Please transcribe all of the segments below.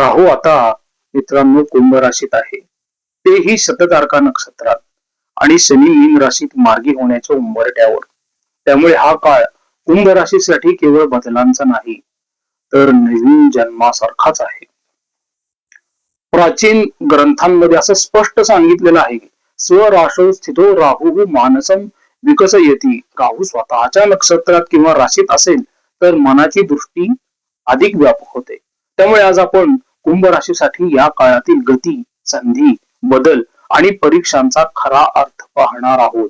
राहू आता मित्रांनो कुंभ राशीत आहे. तेही शततारका नक्षत्रात आणि शनी मीन राशीत मार्गी होण्याच्या उंबरट्यावर त्यामुळे हा काळ कुंभ राशीसाठी केवळ बदलांचा नाही तर नवीन जन्मासारखाच आहे. प्राचीन ग्रंथांमध्ये असं स्पष्ट सांगितलेलं आहे स्वराशो स्थितो राहू मानसम येते राहू स्वतःच्या नक्षत्रात किंवा राशीत असेल तर मनाची दृष्टी अधिक व्यापक होते. त्यामुळे आज आपण कुंभ राशीसाठी या काळातील गती संधी बदल आणि परीक्षांचा खरा अर्थ पाहणार आहोत.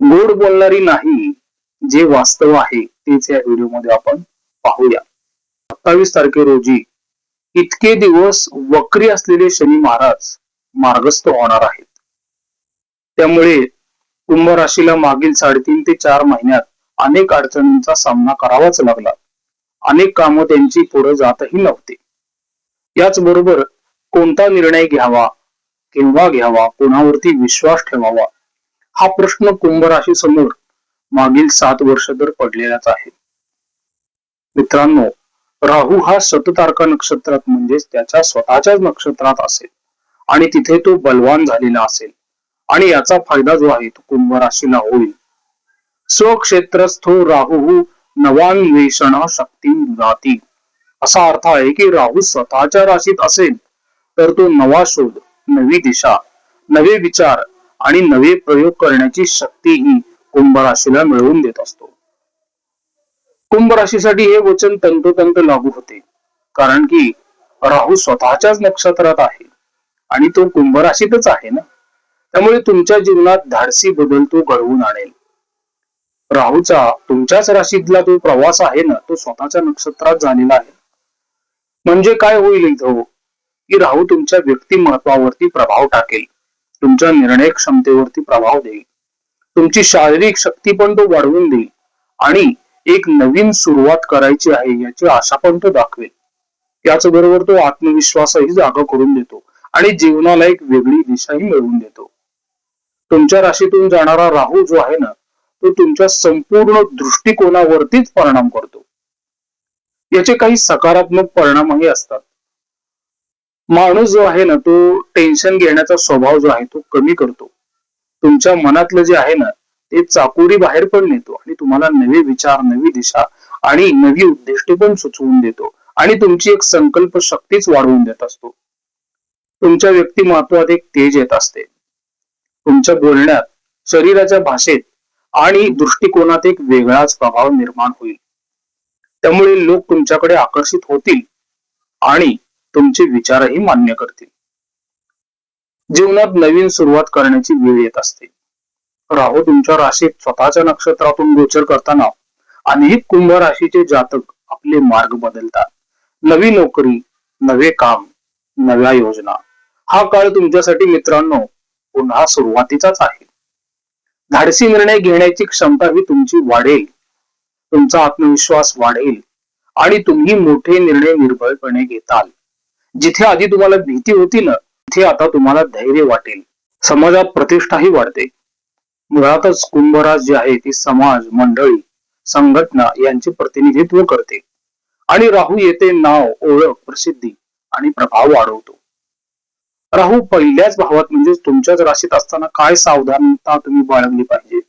गोड बोलणारी नाही जे वास्तव आहे तेच या व्हिडिओमध्ये आपण पाहूया. सत्तावीस तारखे रोजी इतके दिवस वक्री असलेले शनी महाराज मार्गस्थ होणार आहेत. त्यामुळे कुंभ राशीला मागील साडेतीन ते चार महिन्यात अनेक अडचणींचा सामना करावाच लागला. अनेक कामं त्यांची पुढे जातही नव्हते. याचबरोबर कोणता निर्णय घ्यावा केव्हा घ्यावा कोणावरती विश्वास ठेवावा हा प्रश्न कुंभ राशी समोर मागील सात वर्ष तर पडलेलाच आहे. मित्रांनो राहू हा शततारका नक्षत्रात म्हणजेच त्याच्या स्वतःच्याच नक्षत्रात असेल आणि तिथे तो बलवान झालेला असेल आणि याचा फायदा जो आहे तो कुंभ राशीला होईल. स्वक्षेत्रस्थो राहू नवान्वेषण शक्ती जाती. असा अर्थ आहे की राहू स्वतःच्या राशीत असेल तर तो नवा शोध नवी दिशा नवे विचार आणि नवे प्रयोग करण्याची शक्ती ही कुंभ राशीला मिळवून देत असतो. कुंभ राशीसाठी हे वचन तंतोतंत लागू होते कारण की राहू स्वतःच्याच नक्षत्रात आहे आणि तो कुंभ राशीतच आहे ना? त्यामुळे तुमच्या जीवनात धाडसी बदल तो घडवून आणेल. राहूचा तुमच्याच राशीतला जो प्रवास आहे ना तो स्वतःच्या नक्षत्रात झालेला आहे. म्हणजे काय होईल इथं? की राहू तुमच्या व्यक्तिमत्वावरती प्रभाव टाकेल. तुमच्या निर्णय क्षमतेवरती प्रभाव देईल. तुमची शारीरिक शक्ती पण तो वाढवून देईल. आणि एक नवीन सुरुवात करायची आहे याची आशा पण तो दाखवेल. त्याचबरोबर तो आत्मविश्वासही जागा करून देतो आणि जीवनाला एक वेगळी दिशाही मिळवून देतो. तुमच्या राशीतून जाणारा राहू जो आहे ना तो तुमच्या संपूर्ण दृष्टिकोनावरतीच परिणाम करतो. याचे काही सकारात्मक परिणामही असतात. माणूस जो आहे ना तो टेन्शन घेण्याचा स्वभाव जो आहे तो कमी करतो. तुमच्या मनातलं जे आहे ना ते चाकोरी बाहेर पण नेतो आणि तुम्हाला नवे विचार नवी दिशा आणि नवी उद्दिष्टे पण सुचवून देतो आणि तुमची एक संकल्प शक्तीच वाढवून देत असतो. तुमच्या व्यक्तिमत्वात एक तेज येत असते. तुमच्या बोलण्यात शरीराच्या भाषेत आणि दृष्टिकोनात एक वेगळाच प्रभाव निर्माण होईल. त्यामुळे लोक तुमच्याकडे आकर्षित होतील आणि तुमचे विचारही मान्य करतील. जीवनात नवीन सुरुवात करण्याची वेळ येत असते. राहू तुमच्या राशीत स्वतःच्या नक्षत्रातून गोचर करताना अनेक कुंभ राशीचे जातक आपले मार्ग बदलतात. नवी नोकरी नवे काम नव्या योजना. हा काळ तुमच्यासाठी मित्रांनो पुन्हा सुरुवातीचाच आहे. धाडसी निर्णय घेण्याची क्षमता ही तुमची वाढेल. तुमचा आत्मविश्वास वाढेल आणि तुम्ही मोठे निर्णय निर्भयपणे घेताल. जिथे आधी तुम्हाला भीती होती ना तिथे आता तुम्हाला धैर्य वाटेल. समाजात प्रतिष्ठाही वाढते. मुळातच कुंभराज जे आहे ती समाज मंडळी संघटना यांचे प्रतिनिधित्व करते. आणि राहू येथे नाव ओळख प्रसिद्धी आणि प्रभाव वाढवतो. राहू पहिल्याच भावात म्हणजे तुमच्याच राशीत असताना काय सावधानता तुम्ही बाळगली पाहिजे?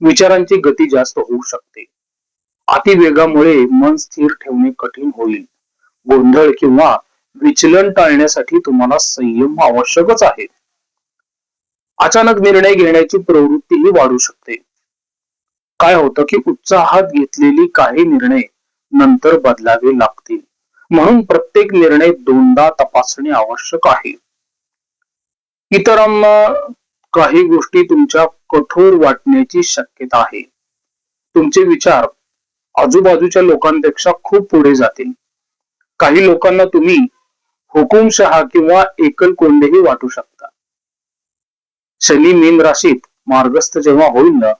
विचारांची गती जास्त होऊ शकते. अतिवेगामुळे मन स्थिर ठेवणे कठीण होईल. गोंधळ किंवा विचलन टाळण्यासाठी तुम्हाला संयम आवश्यकच आहे. अचानक निर्णय घेण्याची प्रवृत्तीही वाढू शकते. काय होतं की उत्साहात घेतलेली काही निर्णय नंतर बदलावे लागतील. म्हणून प्रत्येक निर्णय दोनदा तपासणे आवश्यक आहे. इतरांना काही गोष्टी तुमच्या कठोर वाटण्याची शक्यता आहे. तुमचे विचार आजूबाजूच्या लोकांपेक्षा खूप पुढे जातील. काही लोकांना तुम्ही हुकुमशहा किंवा एकल कोंडेही वाटू शकता. शनी मीन राशीत मार्गस्थ जेव्हा होईल ना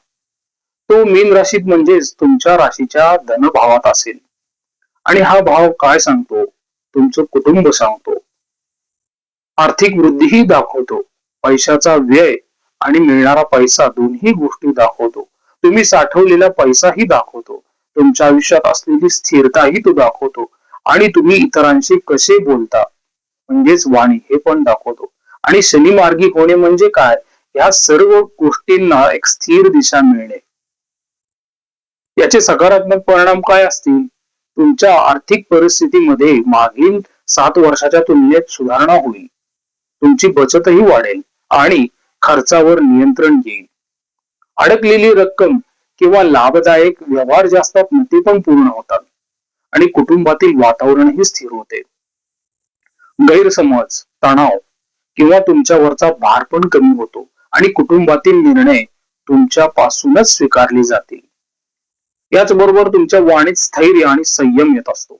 तो मीन राशीत म्हणजेच तुमच्या राशीच्या धनभावात असेल. आणि हा भाव काय सांगतो? तुमचं कुटुंब सांगतो. आर्थिक वृद्धीही दाखवतो. पैशाचा व्यय आणि मिळणारा पैसा दोन्ही गोष्टी दाखवतो. तुम्ही साठवलेला पैसाही दाखवतो. तुमच्या आयुष्यात असलेली स्थिरताही तो दाखवतो. आणि तुम्ही इतरांशी कसे बोलता? म्हणजेच वाणी हे पण दाखवतो. आणि शनिमार्गी होणे म्हणजे काय? या सर्व गोष्टींना एक स्थिर दिशा मिळणे. याचे सकारात्मक परिणाम काय असतील? तुमच्या आर्थिक परिस्थितीमध्ये मागील सात वर्षाच्या तुलनेत सुधारणा होईल. तुमची बचतही वाढेल आणि खर्चावर नियंत्रण येईल. अडकलेली रक्कम किंवा लाभदायक व्यवहार जे असतात ना ते पण पूर्ण होतात. आणि कुटुंबातील वातावरणही स्थिर होते. गैरसमज तणाव किंवा तुमच्यावरचा भार पण कमी होतो आणि कुटुंबातील निर्णय तुमच्या पासूनच स्वीकारले जातील. याचबरोबर तुमच्या वाणीत स्थैर्य आणि संयम येत असतो.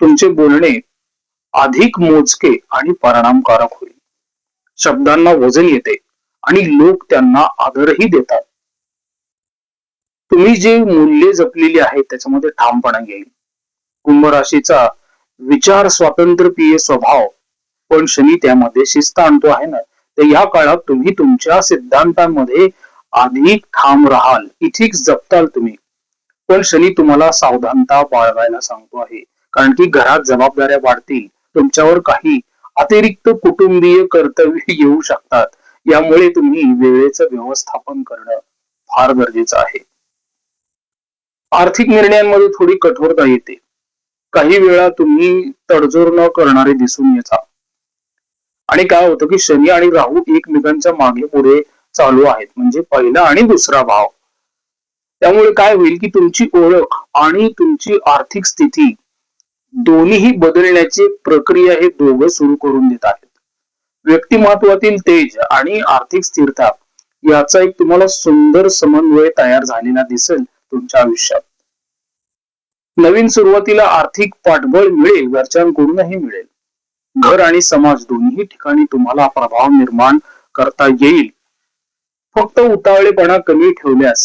तुमचे बोलणे अधिक मोजके आणि परिणामकारक होईल. शब्दांना वजन येते आणि लोक त्यांना आदरही देतात. तुम्ही जे मूल्ये जपलेली आहेत त्याच्यामध्ये ठामपणा येईल कुंभ राशीचा विचार स्वातंत्र्यप्रिय स्वभाव पण शनी त्यामध्ये शिस्त आणतो आहे ना? तर या काळात तुम्ही तुमच्या सिद्धांतांमध्ये अधिक ठाम राहाल इथिक्स जपताल तुम्ही. पण शनी तुम्हाला सावधानता बाळगायला सांगतो आहे. कारण की घरात जबाबदाऱ्या वाढतील तुमच्यावर काही अतिरिक्त कुटुंबीय कर्तव्य येऊ शकतात. यामुळे तुम्ही वेळेचं व्यवस्थापन करणं फार गरजेचं आहे. आर्थिक निर्णयांमध्ये थोडी कठोरता येते. काही वेळा तुम्ही तडजोड न करणारे दिसून येता. आणि काय होतं की शनी आणि राहू एकमेकांच्या मागे पुढे चालू आहेत. म्हणजे पहिला आणि दुसरा भाव. त्यामुळे काय होईल की तुमची ओळख आणि तुमची आर्थिक स्थिती दोन्हीही बदलण्याची प्रक्रिया हे दोघं सुरू करून देत आहेत. व्यक्तिमत्वातील तेज आणि आर्थिक स्थिरता याचा एक तुम्हाला सुंदर समन्वय तयार झालेला दिसेल. तुमच्या आयुष्यात. नवीन सुरुवातीला आर्थिक पाठबळ मिळेल घरच्यांकडूनही मिळेल. घर आणि समाज दोन्ही ठिकाणी तुम्हाला प्रभाव निर्माण करता येईल. फक्त उतावळेपणा कमी ठेवल्यास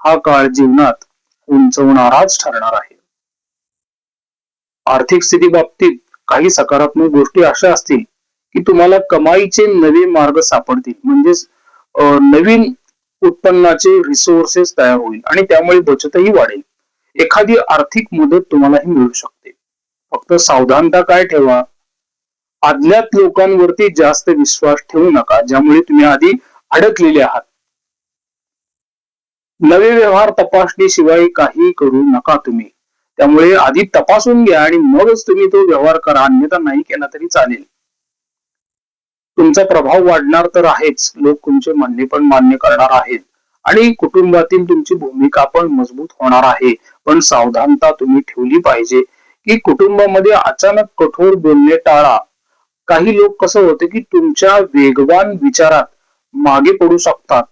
हा काळ जीवनात उंचवणाराच ठरणार आहे. आर्थिक स्थिती बाबतीत काही सकारात्मक गोष्टी अशा असतील की तुम्हाला कमाईचे नवे मार्ग सापडतील. म्हणजेच नवीन उत्पन्नाचे रिसोर्सेस तयार होईल आणि त्यामुळे बचतही वाढेल. एखादी आर्थिक मदत तुम्हालाही मिळू शकते. फक्त सावधानता काय ठेवा. अज्ञात लोकांवरती जास्त विश्वास ठेवू नका ज्यामुळे तुम्ही आधी अडकलेले आहात. नवे व्यवहार तपासणीशिवाय काही करू नका तुम्ही. त्यामुळे आधी तपासून घ्या आणि मगच तुम्ही तो व्यवहार करा अन्यथा नाही केला तरी चालेल. तुमचा प्रभाव वाढणार तर आहेच. लोक तुमचे म्हणणे पण मान्य करणार आहेत. आणि कुटुंबातील तुमची भूमिका पण मजबूत होणार आहे. पण सावधानता तुम्ही ठेवली पाहिजे. की कुटुंबामध्ये अचानक कठोर बोलणे टाळा. काही लोक कसं होते की तुमच्या वेगवान विचारात मागे पडू शकतात.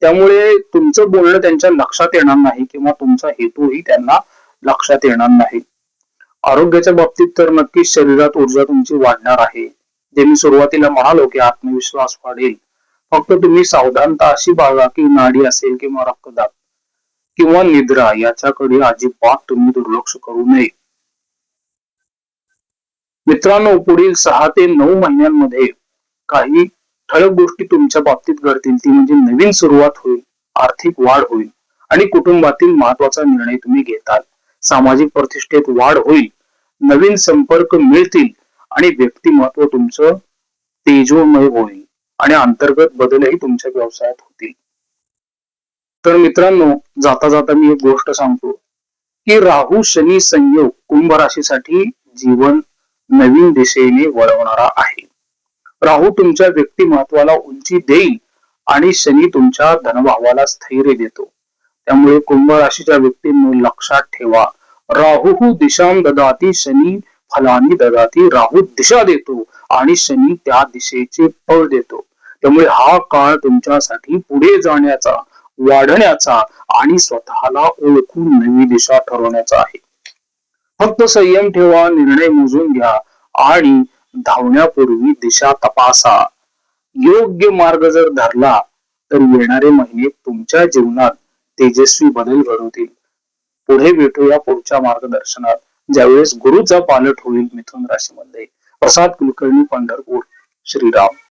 त्यामुळे तुमचं बोलणं त्यांच्या लक्षात येणार नाही किंवा तुमचा हेतूही त्यांना लक्षात येणार नाही. आरोग्याच्या बाबतीत तर नक्कीच शरीरात ऊर्जा तुमची वाढणार आहे. जे मी सुरुवातीला म्हणालो की आत्मविश्वास वाढेल. फक्त तुम्ही सावधानता अशी बाळगा की नाडी असेल किंवा रक्तदाब किंवा निद्रा याच्याकडे अजिबात तुम्ही दुर्लक्ष करू नये. मित्रांनो पुढील सहा ते नऊ महिन्यांमध्ये काही ठळक गोष्टी तुमच्या बाबतीत घडतील. ती म्हणजे नवीन सुरुवात होईल आर्थिक वाढ होईल आणि कुटुंबातील महत्त्वाचा निर्णय तुम्ही घेताल. सामाजिक प्रतिष्ठेत वाढ होईल नवीन संपर्क मिळतील आणि व्यक्तिमत्व तुमचं तेजोमय होईल. आणि अंतर्गत बदलही तुमच्या व्यवसायात होतील. तर मित्रांनो जाता जाता मी एक गोष्ट सांगतो की राहू शनी संयोग कुंभ राशीसाठी जीवन नवीन दिशेने वळवणारा आहे. राहू तुमच्या व्यक्तिमत्वाला उंची देईल आणि शनी तुमच्या धनभावाला स्थैर्य देतो. त्यामुळे कुंभ राशीच्या व्यक्तींनी लक्षात ठेवा राहू दिशां ददाती शनी फलानी ददाती राहू दिशा देतो आणि शनी त्या दिशेचे फळ देतो. त्यामुळे हा काळ तुमच्यासाठी पुढे जाण्याचा वाढण्याचा आणि स्वतःला ओळखून नवी दिशा ठरवण्याचा आहे. फक्त संयम ठेवा निर्णय मोजून घ्या आणि धावण्यापूर्वी दिशा तपासा. योग्य मार्ग जर धरला तर येणारे महिने तुमच्या जीवनात तेजस्वी बदल घडवतील. पुढे भेटूया पुढच्या मार्गदर्शनात. ज्यावेळेस गुरुचा पालट होईल मिथुन राशीमध्ये. प्रसाद कुलकर्णी पंढरपूर. श्रीराम.